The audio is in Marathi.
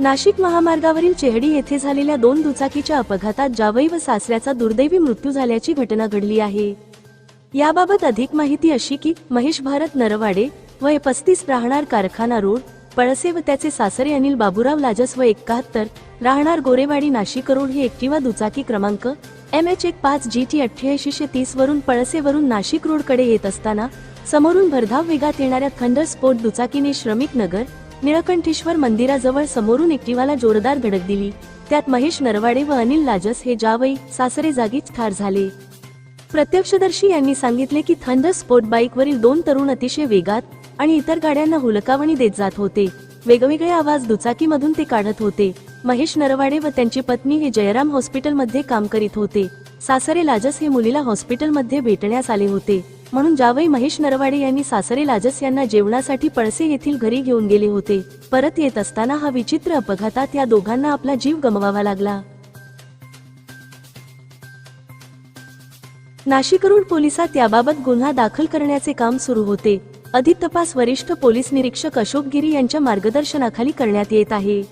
नाशिक महामार्गावरील चेहडी येथे झालेल्या दोन दुचाकीच्या अपघातात जावई व सासऱ्याचा दुर्दैवी मृत्यू झाल्याची घटना घडली आहे. याबाबत अधिक माहिती अशी की महेश भारत नरवाडे वय पस्तीस राहणार कारखाना रोड पळसे व त्याचे सासरे अनिल बाबुराव लाजस व एकाहत्तर राहणार गोरेवाडी नाशिक रोड ही एक्टिवा दुचाकी क्रमांक एम एच एक पाच जी टी अठ्ठ्याऐंशीशे तीस वरून पळसेवरून नाशिक रोडकडे येत असताना समोरून भरधाव वेगात येणाऱ्या थंडर स्पोर्ट दुचाकीने श्रमिक नगर निळकंठेश्वर मंदिराजवळ समोरून एक्टिवाला जोरदार धडक दिली. त्यात महेश नरवाडे व अनिल लाजस हे जावई सासरे जागीच ठार झाले. प्रत्यक्षदर्शी यांनी सांगितले की थंडर स्पोर्ट बाईकवरील दोन तरुण अतिशय वेगात आणि इतर गाड्यांना हुलकावणी देत जात होते. वेगवेगळे आवाज दुचाकीमधून ते काढत होते. महेश नरवाडे व त्यांची पत्नी हे जयराम हॉस्पिटलमध्ये काम करीत होते. सासरे लाजस हे मुलीला हॉस्पिटलमध्ये भेटण्यास आले होते. म्हणून जावई महेश नरवाडे यांनी सासरे लाजस यांना जेवणासाठी पळसे येथील घरी घेऊन गेले होते. परत येत असताना हा विचित्र अपघातात या दोघांना आपला जीव गमवावा लागला. नाशिक रोड पोलिसात याबाबत गुन्हा दाखल करण्याचे काम सुरू होते. अधिक तपास वरिष्ठ पोलीस निरीक्षक अशोक गिरी यांच्या मार्गदर्शनाखाली करण्यात येत आहे.